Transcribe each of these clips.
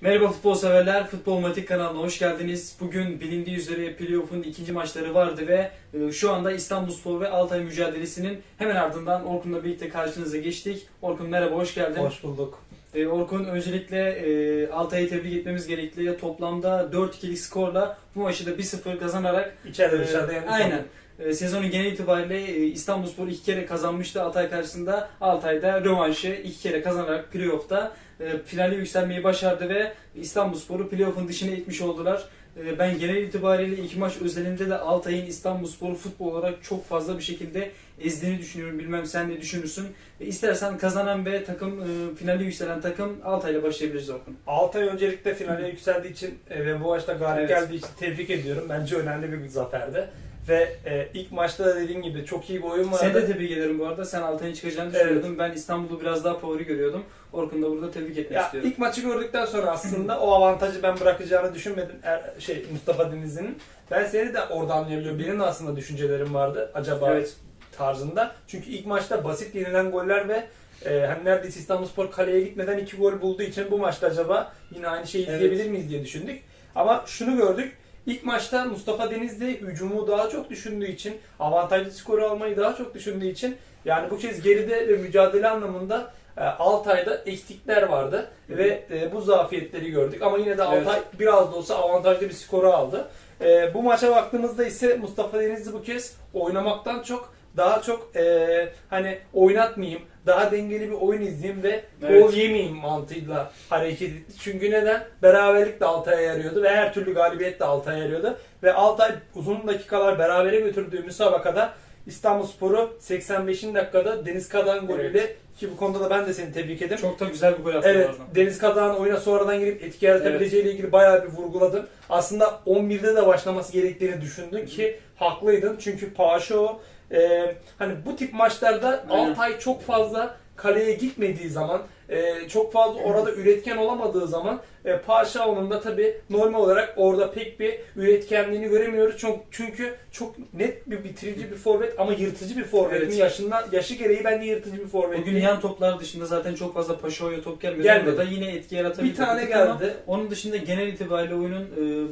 Merhaba futbol severler, Futbol Matik kanalına hoş geldiniz. Bugün bilindiği üzere playoff'un ikinci maçları vardı ve e, şu anda İstanbulspor ve Altay mücadelesinin hemen ardından Orkun'la birlikte karşınıza geçtik. Orkun merhaba, hoş geldin. Hoş bulduk. E, Orkun öncelikle e, Altay'ı tebrik etmemiz gerekli. Toplamda 4-2'lik skorla bu maçı da 1-0 kazanarak İçeride e, dışarıda yendik. aynen. E, Sezonun genel itibariyle e, İstanbulspor iki kere kazanmıştı Altay karşısında. Altay'da rövanşı iki kere kazanarak playoff'ta e, finale yükselmeyi başardı ve İstanbulspor'u playoff'un dışına itmiş oldular. E, Ben genel itibariyle iki maç özelinde de Altay'ın İstanbulspor'u futbol olarak çok fazla bir şekilde ezdiğini düşünüyorum. Bilmem sen ne düşünürsün. İstersen kazanan ve takım finale yükselen takım Altay'la başlayabiliriz Orkun. Altay öncelikle finale yükseldiği için ve bu maçta galip Evet. geldiği için tebrik ediyorum. Bence önemli bir zaferdi. Ve e, ilk maçta da dediğim gibi çok iyi bir oyun vardı. Seni de tebrik ederim bu arada. Sen Altay'ın çıkacağını Evet. düşünüyordun. Ben İstanbul'u biraz daha favori görüyordum. Orkun'u da burada tebrik etmek ya, istiyorum. ilk maçı gördükten sonra aslında o avantajı ben bırakacağını düşünmedim. Er, şey Mustafa Denizli'nin. Ben seni de orada anlayabiliyorum. Benim aslında düşüncelerim vardı. Acaba Evet. tarzında. Çünkü ilk maçta basit yenilen goller ve e, hani neredeyse İstanbulspor kaleye gitmeden iki gol bulduğu için bu maçta acaba yine aynı şeyi Evet. izleyebilir miyiz diye düşündük. Ama şunu gördük. İlk maçta Mustafa Denizli hücumu daha çok düşündüğü için, avantajlı skoru almayı daha çok düşündüğü için yani bu kez geride ve mücadele anlamında e, Altay'da eksikler vardı ve e, bu zafiyetleri gördük. Ama yine de Evet. Altay biraz da olsa avantajlı bir skoru aldı. E, bu maça baktığımızda ise Mustafa Denizli bu kez oynamaktan çok daha çok e, hani oynatmayayım, daha dengeli bir oyun izleyeyim ve Evet. gol yemeyeyim mantığıyla hareket etti. Çünkü neden? Beraberlik de Altay'a yarıyordu ve her türlü galibiyet de Altay'a yarıyordu. Ve Altay uzun dakikalar berabere götürdüğü müsabakada İstanbulspor'u 85. dakikada Deniz Kadan golüyle ki bu konuda da ben de seni tebrik ederim. Çok da güzel bir gol attı Evet, arada. Deniz Kadan oyuna sonradan girip etki yaratabileceğiyle ilgili bayağı bir vurguladım. Aslında 11'de de başlaması gerektiğini düşündün ki haklıydın. Çünkü Paşo e, hani bu tip maçlarda Aynen. Altay çok fazla kaleye gitmediği zaman, e, çok fazla orada üretken olamadığı zaman e, Paşao'nun da tabii normal olarak orada pek bir üretkenliğini göremiyoruz. Çok, çünkü çok net bir bitirici bir forvet ama yırtıcı bir forvet. Evet. Yaşından, yaşı gereği bence yırtıcı bir forvet. Bugün yan toplar dışında zaten çok fazla Paşao'ya top gelmedi. Gelmedi. Orada da yine etki yaratabildi. bir tane geldi. Onun dışında genel itibariyle oyunun e,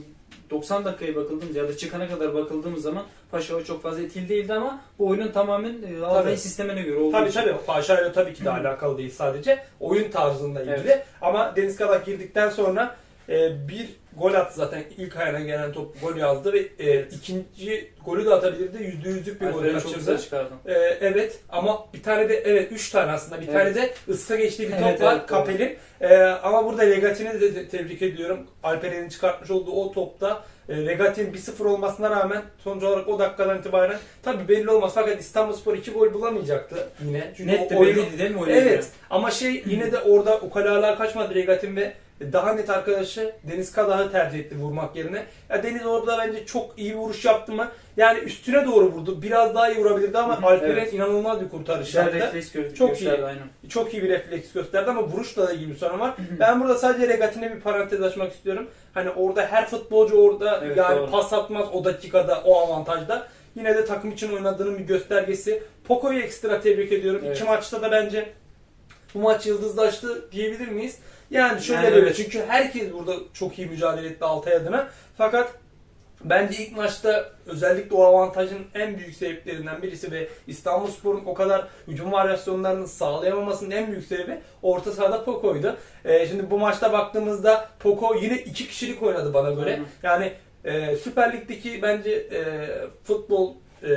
90 dakikaya bakıldığımız ya da çıkana kadar bakıldığımız zaman Paşao çok fazla etkili değildi ama bu oyunun tamamen e, Tabii. sistemine göre olduğu Tabii için. tabii. Paşa'yla tabii ki de alakalı değil sadece. Oyun tarzında ilgili. Ama Deniz Kadak girdikten sonra e, bir gol attı zaten. ilk ayağına gelen top gol yazdı ve e, ikinci golü de atabilirdi. Yüzde yüzlük bir gol kaçırdı. E, evet ama bir tane de evet üç tane aslında. Bir Evet. tane de ıska geçtiği bir top Evet, var evet. Kapel'in. E, ama burada Legatin'i de te- tebrik ediyorum. Alperen'in çıkartmış olduğu o topta e, Regatin 1-0 olmasına rağmen sonuç olarak o dakikadan itibaren tabii belli olmaz fakat İstanbulspor 2 gol bulamayacaktı yine. Çünkü Net de oyunu- belliydi değil mi oyuna Evet ama şey yine de orada ukalalar kaçmadı Regatin ve daha net arkadaşı Deniz Kadah'ı tercih etti vurmak yerine. Ya Deniz orada bence çok iyi bir vuruş yaptı mı? Yani üstüne doğru vurdu. Biraz daha iyi vurabilirdi ama Alperen evet. inanılmaz bir kurtarış yaptı. refleks gö- Çok gösterdi iyi. aynen. Çok iyi bir refleks gösterdi ama vuruşla da ilgili bir sorun var. Ben burada sadece Regatin'e bir parantez açmak istiyorum. Hani orada her futbolcu orada Evet, yani doğru. pas atmaz o dakikada o avantajda. Yine de takım için oynadığının bir göstergesi. Poco'yu ekstra tebrik ediyorum. Evet. İki maçta da bence bu maç yıldızlaştı diyebilir miyiz? Yani şöyle Yani böyle evet. çünkü herkes burada çok iyi mücadele etti Altay adına. Fakat bence ilk maçta özellikle o avantajın en büyük sebeplerinden birisi ve İstanbulspor'un o kadar hücum varyasyonlarını sağlayamamasının en büyük sebebi orta sahada Poco'ydu. Ee, şimdi bu maçta baktığımızda Poco yine iki kişilik oynadı bana göre. Yani e, Süper Lig'deki bence e, futbol e,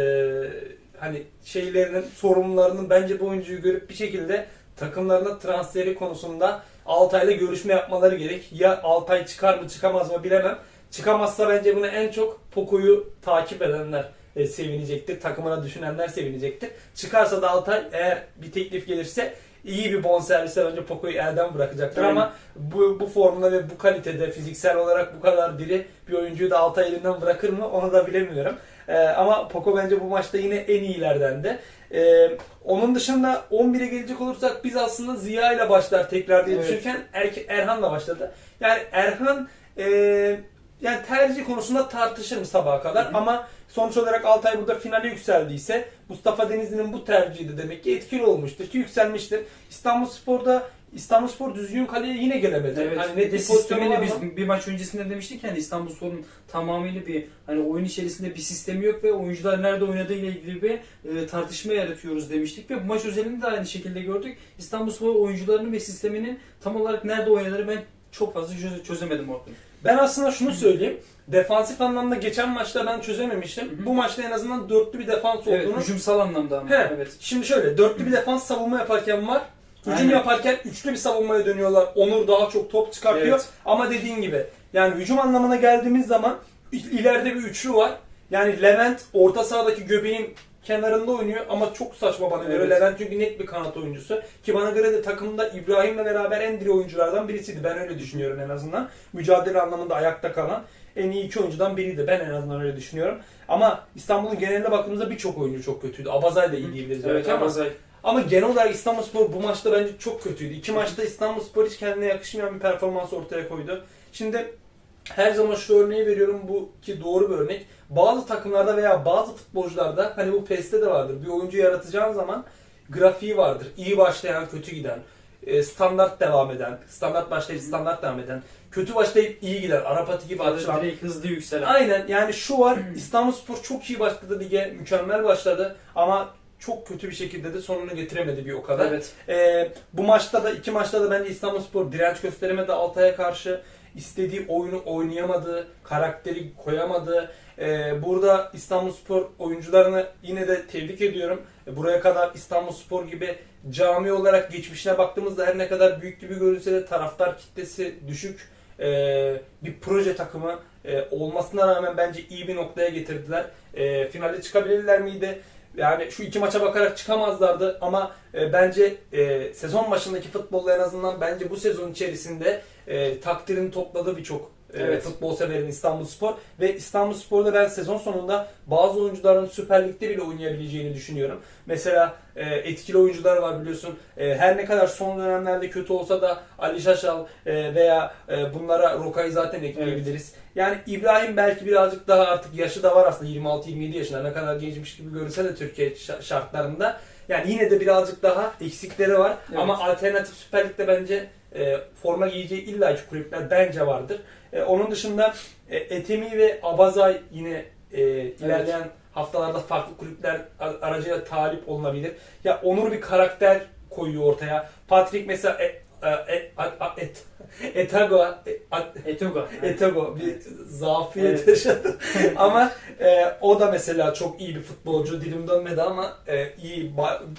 hani şeylerinin sorumlularının bence bu oyuncuyu görüp bir şekilde takımlarına transferi konusunda Altay'la görüşme yapmaları gerek. Ya Altay çıkar mı çıkamaz mı bilemem. Çıkamazsa bence bunu en çok Poco'yu takip edenler e, sevinecektir. Takımına düşünenler sevinecektir. Çıkarsa da Altay eğer bir teklif gelirse iyi bir bonservisle bence Poco'yu elden bırakacaktır Aynen. ama bu, bu formda ve bu kalitede fiziksel olarak bu kadar diri bir oyuncuyu da Altay elinden bırakır mı onu da bilemiyorum. Ee, ama Poco bence bu maçta yine en iyilerdendi. Ee, onun dışında 11'e gelecek olursak biz aslında Ziya ile başlar tekrar diye Evet. düşünürken Er- Erhan'la başladı. Yani Erhan e, yani tercih konusunda tartışırım sabaha kadar Hı hı. ama sonuç olarak Altay burada finale yükseldiyse Mustafa Denizli'nin bu tercihi de demek ki etkili olmuştur ki yükselmiştir. İstanbulspor'da İstanbulspor düzgün kaleye yine gelemedi. Evet. Hani net bir sistemini biz mı? bir maç öncesinde demiştik yani İstanbulspor'un tamamıyla bir hani oyun içerisinde bir sistemi yok ve oyuncular nerede oynadığı ile ilgili bir e, tartışma yaratıyoruz demiştik ve bu maç özelinde de aynı şekilde gördük. İstanbulspor oyuncularının ve sisteminin tam olarak nerede oynadığını ben çok fazla çöze- çözemedim orada. Ben aslında şunu söyleyeyim. Defansif anlamda geçen maçta ben çözememiştim. Hı hı. Bu maçta en azından dörtlü bir defans Evet, olduğunu hücumsal anlamda ama. He, Evet. Şimdi şöyle dörtlü bir defans savunma yaparken var. Hücum Aynen. yaparken üçlü bir savunmaya dönüyorlar. Onur daha çok top çıkartıyor. Evet. Ama dediğin gibi yani hücum anlamına geldiğimiz zaman il- ileride bir üçlü var. Yani Levent orta sahadaki göbeğin kenarında oynuyor ama çok saçma bana göre. Evet. Levent çünkü net bir kanat oyuncusu. Ki bana göre de takımda İbrahim'le beraber en diri oyunculardan birisiydi. Ben öyle düşünüyorum en azından. Mücadele anlamında ayakta kalan en iyi iki oyuncudan biriydi. Ben en azından öyle düşünüyorum. Ama İstanbul'un geneline baktığımızda birçok oyuncu çok kötüydü. Abazay da iyi diyebiliriz Evet, belki ama Abazay. Ama genel olarak İstanbulspor bu maçta bence çok kötüydü. İki maçta İstanbulspor hiç kendine yakışmayan bir performans ortaya koydu. Şimdi her zaman şu örneği veriyorum bu ki doğru bir örnek. Bazı takımlarda veya bazı futbolcularda hani bu PES'te de vardır. Bir oyuncu yaratacağın zaman grafiği vardır. İyi başlayan, kötü giden, e, standart devam eden, standart başlayıp standart devam eden, kötü başlayıp iyi giden, Arapati gibi açılan. Direkt hızlı yükselen. Aynen yani şu var İstanbulspor çok iyi başladı lige, mükemmel başladı ama çok kötü bir şekilde de sonunu getiremedi bir o kadar. Evet. Ee, bu maçta da iki maçta da bence İstanbulspor direnç gösteremedi Altay'a karşı. istediği oyunu oynayamadı, karakteri koyamadı. Ee, burada İstanbulspor oyuncularını yine de tebrik ediyorum. Ee, Buraya kadar İstanbulspor gibi cami olarak geçmişine baktığımızda her ne kadar büyük gibi görünse de taraftar kitlesi düşük ee, bir proje takımı ee, olmasına rağmen bence iyi bir noktaya getirdiler. Ee, finale çıkabilirler miydi? Yani şu iki maça bakarak çıkamazlardı ama e, bence e, sezon başındaki futbolla en azından bence bu sezon içerisinde e, takdirini topladı birçok Evet. futbol severin İstanbulspor ve İstanbulspor'da ben sezon sonunda bazı oyuncuların Süper Lig'de bile oynayabileceğini düşünüyorum. Mesela e, etkili oyuncular var biliyorsun. E, her ne kadar son dönemlerde kötü olsa da Ali Şaşal e, veya e, bunlara Roka'yı zaten ekleyebiliriz. Yani İbrahim belki birazcık daha artık yaşı da var aslında 26-27 yaşında ne kadar gençmiş gibi görünse de Türkiye şa- şartlarında. Yani yine de birazcık daha eksikleri var Evet. ama alternatif Süper Lig'de bence e, forma giyeceği illaki kulüpler bence vardır. E, onun dışında e, Etemi ve Abazay yine e, ilerleyen haftalarda farklı kulüpler ar- aracıyla talip olunabilir. Ya Onur bir karakter koyuyor ortaya. Patrick mesela e, e, e, a- et, Etago e, Etoga. Etago bir zafiyet Evet. yaşadı. ama e, o da mesela çok iyi bir futbolcu. Dilim dönmedi ama e, iyi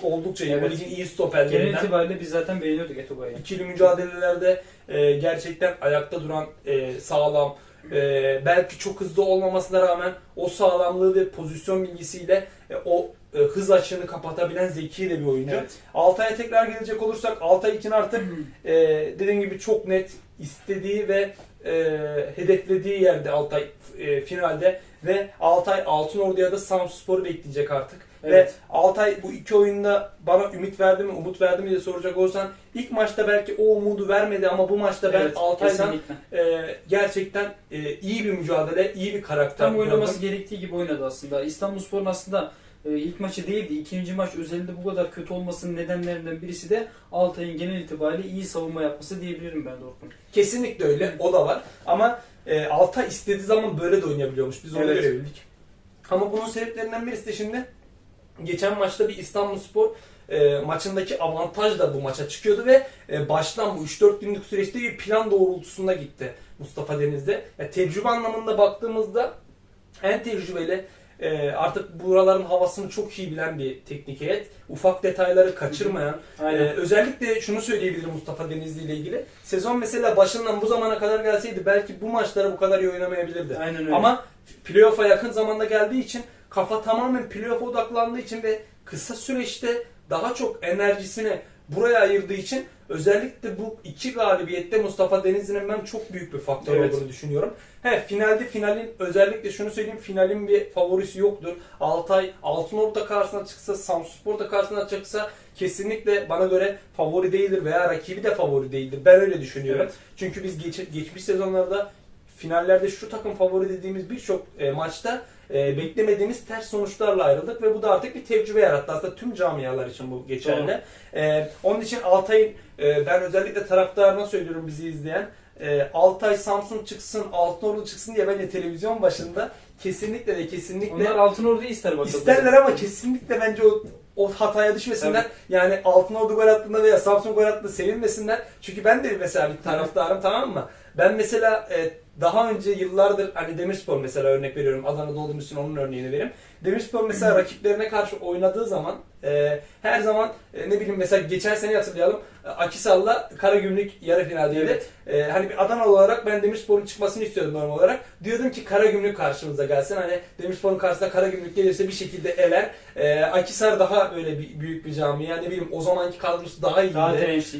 oldukça iyi. Evet. ligin iyi Genel stoperlerinden. itibariyle biz zaten beğeniyorduk Etoga'yı. İkili mücadelelerde e, gerçekten ayakta duran e, sağlam e, belki çok hızlı olmamasına rağmen o sağlamlığı ve pozisyon bilgisiyle e, o e, hız açığını kapatabilen zeki de bir oyuncu. Evet. Altay'a tekrar gelecek olursak Altay için artık e, dediğim gibi çok net istediği ve e, hedeflediği yerde Altay e, finalde ve Altay Altınordu'ya da Samsunspor'u bekleyecek artık. Evet. Ve Altay bu iki oyunda bana ümit verdi mi, umut verdi mi diye soracak olsan ilk maçta belki o umudu vermedi ama bu maçta ben Evet, Altay'dan kesinlikle. e, gerçekten e, iyi bir mücadele, iyi bir karakter Tam oynaması gördüm. gerektiği gibi oynadı aslında. İstanbulspor'un aslında e, ilk maçı değildi. ikinci maç özelinde bu kadar kötü olmasının nedenlerinden birisi de Altay'ın genel itibariyle iyi savunma yapması diyebilirim ben de Orkun. Kesinlikle öyle. O da var. Ama e, Altay istediği zaman böyle de oynayabiliyormuş. Biz onu Evet. görebildik. Ama bunun sebeplerinden birisi de şimdi geçen maçta bir İstanbulspor e, maçındaki avantaj da bu maça çıkıyordu ve e, baştan bu 3-4 günlük süreçte bir plan doğrultusunda gitti Mustafa Deniz'de. Ya, tecrübe anlamında baktığımızda en tecrübeli e, artık buraların havasını çok iyi bilen bir teknik heyet. Ufak detayları kaçırmayan, Aynen. ee, özellikle şunu söyleyebilirim Mustafa Denizli ile ilgili. Sezon mesela başından bu zamana kadar gelseydi belki bu maçlara bu kadar iyi oynamayabilirdi. Aynen öyle. Ama playoff'a yakın zamanda geldiği için kafa tamamen playoff'a odaklandığı için ve kısa süreçte daha çok enerjisini buraya ayırdığı için özellikle bu iki galibiyette Mustafa Denizli'nin ben çok büyük bir faktör Evet. olduğunu düşünüyorum. He finalde finalin özellikle şunu söyleyeyim finalin bir favorisi yoktur. Altay Altınordu da karşısına çıksa Samsunspor da karşısına çıksa kesinlikle bana göre favori değildir veya rakibi de favori değildir. Ben öyle düşünüyorum. Evet. Çünkü biz geç, geçmiş sezonlarda finallerde şu takım favori dediğimiz birçok e, maçta e, beklemediğimiz ters sonuçlarla ayrıldık ve bu da artık bir tecrübe yarattı. Aslında tüm camialar için bu geçerli. E, onun için Altay'ın e, ben özellikle taraftarına söylüyorum bizi izleyen e, Altay Samsun çıksın, Altınordu çıksın diye bence televizyon başında kesinlikle ve kesinlikle Onlar Altın Ordu'yu ister bakalım. İsterler ama kesinlikle bence o o hataya düşmesinler. Yani Altınordu gol attığında veya Samsun gol attığında sevinmesinler. Çünkü ben de mesela bir taraftarım tamam mı? Ben mesela e, daha önce yıllardır hani Demirspor mesela örnek veriyorum. Adana'da olduğum için onun örneğini vereyim. Demirspor mesela rakiplerine karşı oynadığı zaman e, her zaman e, ne bileyim mesela geçen sene hatırlayalım. E, Akisar'la Karagümrük yarı finaldeydi. Evet. E, hani bir Adana olarak ben Demirspor'un çıkmasını istiyordum normal olarak. Diyordum ki Karagümrük karşımıza gelsin. Hani Demirspor'un karşısına Karagümrük gelirse bir şekilde eler. E, Akisar daha böyle bir, büyük bir cami. Yani ne bileyim o zamanki kadrosu daha iyiydi. Daha.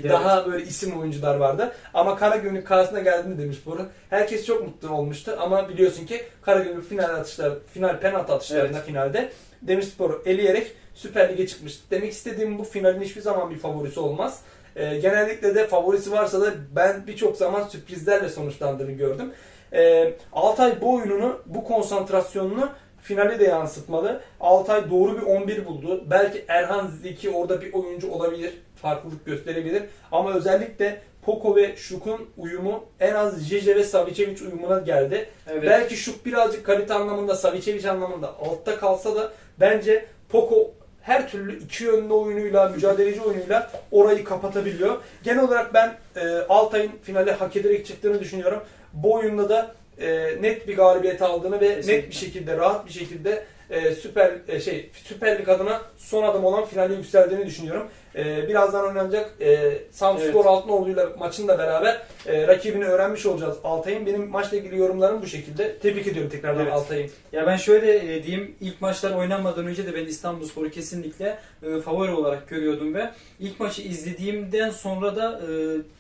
Daha böyle isim oyuncular vardı. Ama Karagümrük karşısına geldiğinde Demirspor'un herkes çok mutlu olmuştu. Ama biliyorsun ki Karagümrük final atışları, final penaltı atışlarında Evet. finalde Demirspor'u eleyerek Süper Lig'e çıkmıştı. Demek istediğim bu finalin hiçbir zaman bir favorisi olmaz. Ee, genellikle de favorisi varsa da ben birçok zaman sürprizlerle sonuçlandığını gördüm. Ee, Altay bu oyununu, bu konsantrasyonunu finale de yansıtmalı. Altay doğru bir 11 buldu. Belki Erhan Zeki orada bir oyuncu olabilir. Farklılık gösterebilir. Ama özellikle Poco ve Şuk'un uyumu en az Jeje ve Savicevic uyumuna geldi. Evet. Belki Şuk birazcık kalite anlamında, Savicevic anlamında altta kalsa da bence Poco her türlü iki yönlü oyunuyla, mücadeleci oyunuyla orayı kapatabiliyor. Genel olarak ben e, Altay'ın finale hak ederek çıktığını düşünüyorum. Bu oyunda da e, net bir galibiyet aldığını ve Kesinlikle. net bir şekilde, rahat bir şekilde e, Süper e, şey Süper Lig adına son adım olan finale yükseldiğini düşünüyorum. E, birazdan oynanacak e, Samspor Evet. Altınordu'yla maçınla beraber e, rakibini öğrenmiş olacağız Altay'ın. Benim maçla ilgili yorumlarım bu şekilde. Tebrik ediyorum tekrardan Evet. Altay'ı. Ya ben şöyle e, diyeyim, ilk maçlar oynanmadan önce de ben İstanbulspor'u kesinlikle e, favori olarak görüyordum ve ilk maçı izlediğimden sonra da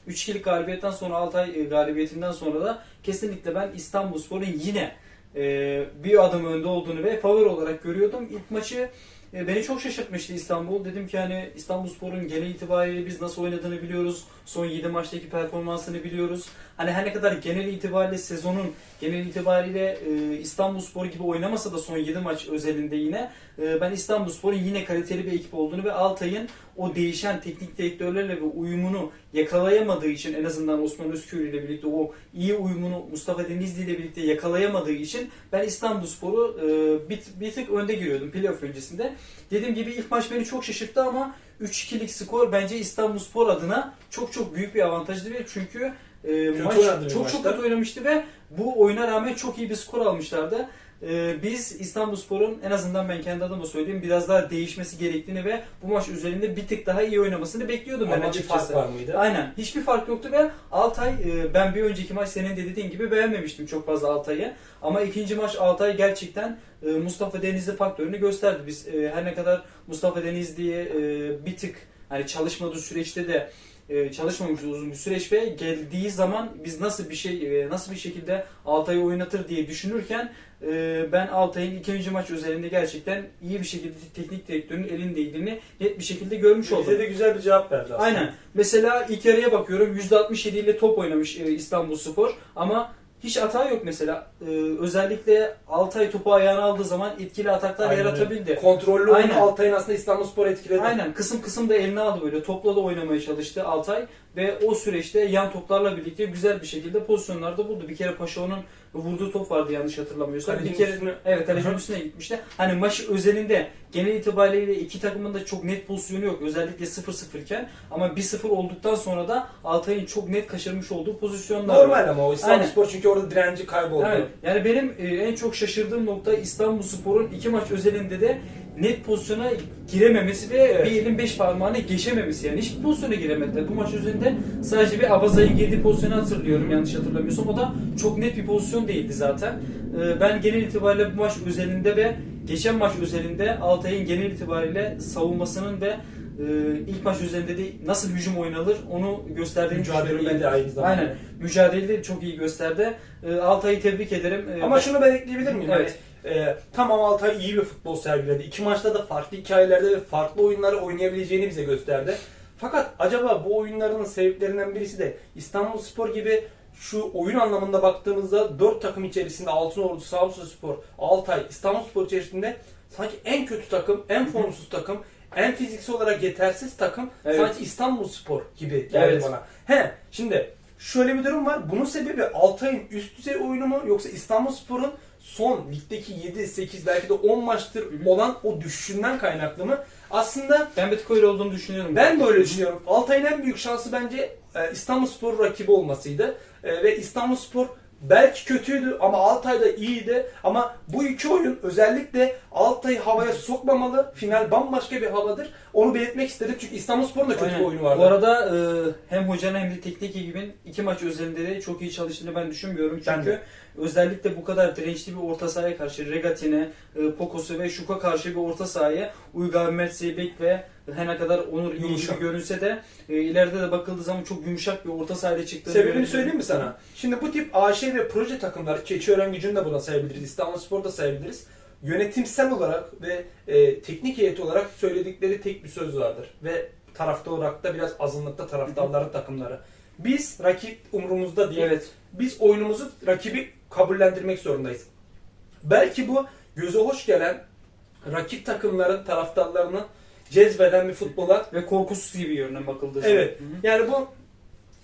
e, 3-2'lik galibiyetten sonra Altay e, galibiyetinden sonra da kesinlikle ben İstanbulspor'un yine e, bir adım önde olduğunu ve favori olarak görüyordum. İlk maçı e, beni çok şaşırtmıştı İstanbul. Dedim ki hani İstanbulspor'un genel itibariyle biz nasıl oynadığını biliyoruz. Son 7 maçtaki performansını biliyoruz. Hani her ne kadar genel itibariyle sezonun genel itibariyle e, İstanbulspor gibi oynamasa da son 7 maç özelinde yine e, ben İstanbulspor'un yine kaliteli bir ekip olduğunu ve Altay'ın o değişen teknik direktörlerle ve uyumunu yakalayamadığı için en azından Osman Özköylü ile birlikte o iyi uyumunu Mustafa Denizli ile birlikte yakalayamadığı için ben İstanbulspor'u e, bir, bir tık önde giriyordum playoff öncesinde. Dediğim gibi ilk maç beni çok şaşırttı ama 3-2'lik skor bence İstanbulspor adına çok çok büyük bir avantajdı ve çünkü e, maç çok çok maçta. kötü oynamıştı ve bu oyuna rağmen çok iyi bir skor almışlardı. E, biz İstanbulspor'un en azından ben kendi adıma söyleyeyim biraz daha değişmesi gerektiğini ve bu maç üzerinde bir tık daha iyi oynamasını bekliyordum ben Ama bir açıkçası. fark var mıydı? Aynen. Hiçbir fark yoktu ve Altay e, ben bir önceki maç senin de dediğin gibi beğenmemiştim çok fazla Altay'ı. Ama ikinci maç Altay gerçekten e, Mustafa Denizli faktörünü gösterdi. Biz e, her ne kadar Mustafa Denizli'ye e, bir tık hani çalışmadığı süreçte de e, çalışmamıştı uzun bir süreç ve geldiği zaman biz nasıl bir şey e, nasıl bir şekilde Altay'ı oynatır diye düşünürken e, ben Altay'ın ikinci maç üzerinde gerçekten iyi bir şekilde teknik direktörün elindeydiğini net bir şekilde görmüş oldum. Bize de güzel bir cevap verdi aslında. Aynen. Mesela ilk yarıya bakıyorum %67 ile top oynamış e, İstanbul Spor ama hiç hata yok mesela. E, özellikle Altay topu ayağına aldığı zaman etkili ataklar Aynen yaratabildi. Kontrollü oyun Aynen. Altay'ın aslında İstanbulspor etkiledi. Aynen kısım kısım da eline aldı böyle. Topla da oynamaya çalıştı Altay ve o süreçte yan toplarla birlikte güzel bir şekilde pozisyonlarda buldu. Bir kere Paşao'nun vurduğu top vardı yanlış hatırlamıyorsam. Kalecinin bir kere üstüne- evet kalecinin üstüne gitmişti. Hani maç özelinde genel itibariyle iki takımın da çok net pozisyonu yok. Özellikle 0-0 iken ama 1-0 olduktan sonra da Altay'ın çok net kaçırmış olduğu pozisyonlar var. Normal ama o İstanbulspor çünkü orada direnci kayboldu. Evet. Yani benim e, en çok şaşırdığım nokta İstanbulspor'un iki maç özelinde de net pozisyona girememesi ve Evet. bir elin beş parmağına geçememesi. Yani hiçbir pozisyona giremediler. Bu maç üzerinde sadece bir Abazay'ın girdiği pozisyonu hatırlıyorum yanlış hatırlamıyorsam. O da çok net bir pozisyon değildi zaten. E, Ben genel itibariyle bu maç özelinde ve geçen maç özelinde Altay'ın genel itibariyle savunmasının ve e, ilk maç üzerinde de nasıl hücum oynanır onu gösterdiğini Mücadele de aynı zamanda. Aynen. Mücadeleyi de çok iyi gösterdi. E, Altay'ı tebrik ederim. E, Ama şunu ben ekleyebilir miyim? Evet. E, tamam Altay iyi bir futbol sergiledi. İki maçta da farklı hikayelerde ve farklı oyunları oynayabileceğini bize gösterdi. Fakat acaba bu oyunların sebeplerinden birisi de İstanbulspor gibi şu oyun anlamında baktığımızda 4 takım içerisinde Altınordu, Samsunspor, Altay, İstanbulspor içerisinde sanki en kötü takım, en formsuz takım, en fiziksel olarak yetersiz takım Evet. sanki İstanbulspor gibi geldi Evet. bana. He, şimdi şöyle bir durum var. Bunun sebebi Altay'ın üst düzey oyunu mu yoksa İstanbulspor'un son ligdeki 7, 8 belki de 10 maçtır olan o düşüşünden kaynaklı mı? Aslında Ben öyle olduğunu düşünüyorum. ben de öyle düşünüyorum. Altay'ın en büyük şansı bence e, İstanbulspor rakibi olmasıydı. E, ve İstanbulspor belki kötüydü ama Altay da iyiydi. Ama bu iki oyun özellikle Altay'ı havaya sokmamalı. Final bambaşka bir havadır. Onu belirtmek istedim çünkü İstanbulspor'un da kötü Aynen. bir oyunu vardı. Bu arada e, hem hocanın hem de teknik ekibin iki maç özelinde de çok iyi çalıştığını ben düşünmüyorum. Ben Çünkü de. özellikle bu kadar dirençli bir orta sahaya karşı Regatine, e, Pokos'u ve Şuk'a karşı bir orta sahaya Uygar Mertzi, Bek ve her ne kadar Onur iyi gibi görünse de e, ileride de bakıldığı zaman çok yumuşak bir orta sahada çıktığını Sebebini söyleyeyim mi sana? Şimdi bu tip AŞ ve proje takımları, Keçiören gücünü de buna sayabiliriz, İstanbulspor'u da sayabiliriz. Yönetimsel olarak ve e, teknik heyet olarak söyledikleri tek bir söz vardır. Ve tarafta olarak da biraz azınlıkta taraftarların takımları. Biz rakip umurumuzda değil. Evet. Biz oyunumuzu rakibi kabullendirmek zorundayız. Belki bu göze hoş gelen rakip takımların taraftarlarını cezbeden bir futbola Ve korkusuz gibi görünen bakıldığı zaman. Evet. Hı hı. Yani bu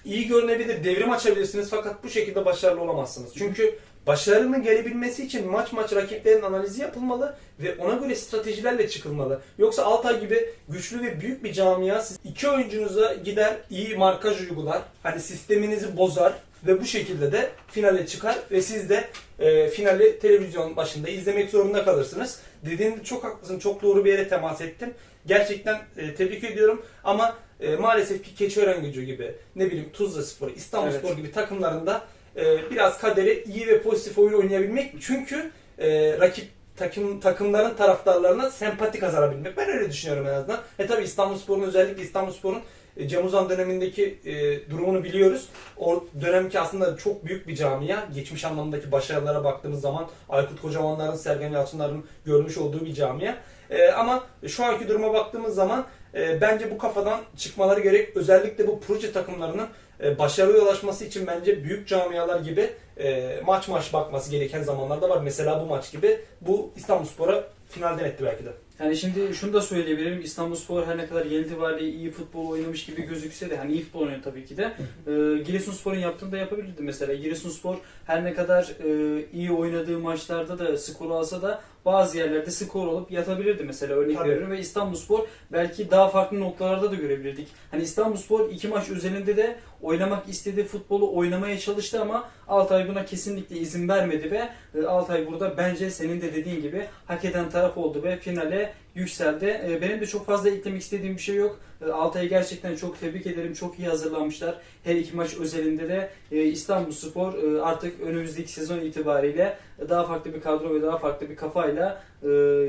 iyi görünebilir, devrim açabilirsiniz fakat bu şekilde başarılı olamazsınız. Çünkü başarının gelebilmesi için maç maç rakiplerin analizi yapılmalı ve ona göre stratejilerle çıkılmalı. Yoksa Altay gibi güçlü ve büyük bir camia siz iki oyuncunuza gider iyi markaj uygular. Hani sisteminizi bozar ve bu şekilde de finale çıkar ve siz de e, finali televizyon başında izlemek zorunda kalırsınız. Dediğinde çok haklısın, çok doğru bir yere temas ettin. Gerçekten e, tebrik ediyorum ama e, maalesef ki Keçiören gücü gibi ne bileyim Tuzla Spor, İstanbulspor Evet. gibi takımlarında e, biraz kaderi iyi ve pozitif oyun oynayabilmek çünkü e, rakip takım takımların taraftarlarına sempati kazanabilmek. Ben öyle düşünüyorum en azından. E tabi İstanbulspor'un özellikle İstanbulspor'un e, Cem Uzan dönemindeki e, durumunu biliyoruz. O dönemki aslında çok büyük bir camia. Geçmiş anlamdaki başarılara baktığımız zaman Aykut Kocamanların, Sergen Yalçınların görmüş olduğu bir camia. E, ama şu anki duruma baktığımız zaman e, bence bu kafadan çıkmaları gerek. Özellikle bu proje takımlarının e, başarıya ulaşması için bence büyük camialar gibi e, maç maç bakması gereken zamanlarda var. Mesela bu maç gibi. Bu İstanbulspor'a finalden etti belki de. Yani şimdi şunu da söyleyebilirim. İstanbulspor her ne kadar genel itibariyle iyi futbol oynamış gibi gözükse de hani iyi futbol oynuyor tabii ki de. E, Giresunspor'un yaptığını da yapabilirdi mesela. Giresunspor her ne kadar e, iyi oynadığı maçlarda da skor alsa da bazı yerlerde skor olup yatabilirdi mesela örnek Tabii. veriyorum ve İstanbulspor belki daha farklı noktalarda da görebilirdik. Hani İstanbulspor iki maç özelinde de oynamak istediği futbolu oynamaya çalıştı ama Altay buna kesinlikle izin vermedi ve e, Altay burada bence senin de dediğin gibi hak eden taraf oldu ve finale yükseldi. E, Benim de çok fazla eklemek istediğim bir şey yok. E, Altay'ı gerçekten çok tebrik ederim. Çok iyi hazırlanmışlar. Her iki maç özelinde de e, İstanbulspor e, artık önümüzdeki sezon itibariyle daha farklı bir kadro ve daha farklı bir kafayla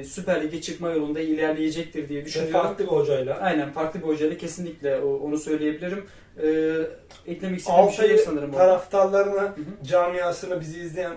Süper Lig'e çıkma yolunda ilerleyecektir diye Ve düşünüyorum. farklı bir hocayla. Aynen farklı bir hocayla kesinlikle onu söyleyebilirim. Eklemek istediğim bir şey yok sanırım. Hı hı. camiasını, bizi izleyen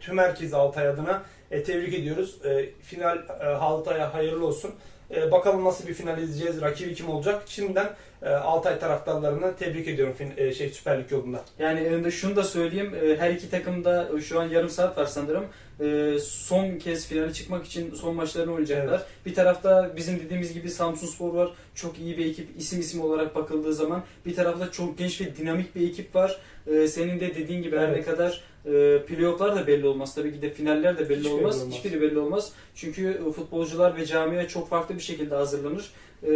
tüm herkes Altay adına e, tebrik ediyoruz. E, final e, Altay'a hayırlı olsun. E, bakalım nasıl bir final izleyeceğiz, rakibi kim olacak. Şimdiden e, Altay taraftarlarını tebrik ediyorum fin, e, şey Süper Lig yolunda. Yani önünde şunu da söyleyeyim. e, Her iki takımda e, şu an yarım saat var sanırım. E, Son kez finale çıkmak için son maçlarını oynayacaklar. Bir tarafta bizim dediğimiz gibi Samsunspor var. Çok iyi bir ekip isim isim olarak bakıldığı zaman. Bir tarafta çok genç ve dinamik bir ekip var. E, Senin de dediğin gibi her ne Evet. kadar e, playofflar da belli olmaz. Tabii ki de finaller de belli Hiçbiri olmaz. olmaz. Hiçbiri belli olmaz. Çünkü e, futbolcular ve camia çok farklı bir şekilde hazırlanır. E,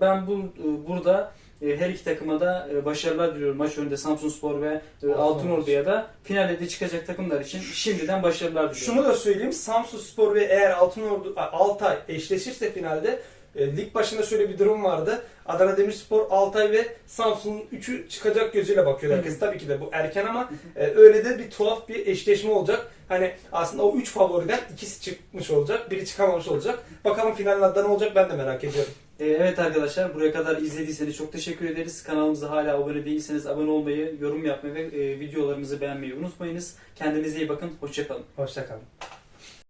Ben bu e, burada e, her iki takıma da başarılar diliyorum. Maç önünde Samsunspor ve e, Altınordu'ya da finalde de çıkacak takımlar için şimdiden başarılar diliyorum. Şunu da söyleyeyim. Samsun Spor ve eğer Altınordu, a, Altay eşleşirse finalde e, lig başında şöyle bir durum vardı. Adana Demirspor, Altay ve Samsun'un üçü çıkacak gözüyle bakıyor herkes. Tabii ki de bu erken ama e, öyle de bir tuhaf bir eşleşme olacak. Hani aslında o üç favoriden ikisi çıkmış olacak, biri çıkamamış olacak. Bakalım finalde ne olacak ben de merak ediyorum. E, Evet arkadaşlar buraya kadar izlediyseniz çok teşekkür ederiz. Kanalımıza hala abone değilseniz abone olmayı, yorum yapmayı ve e, videolarımızı beğenmeyi unutmayınız. Kendinize iyi bakın. Hoşçakalın. Hoşçakalın.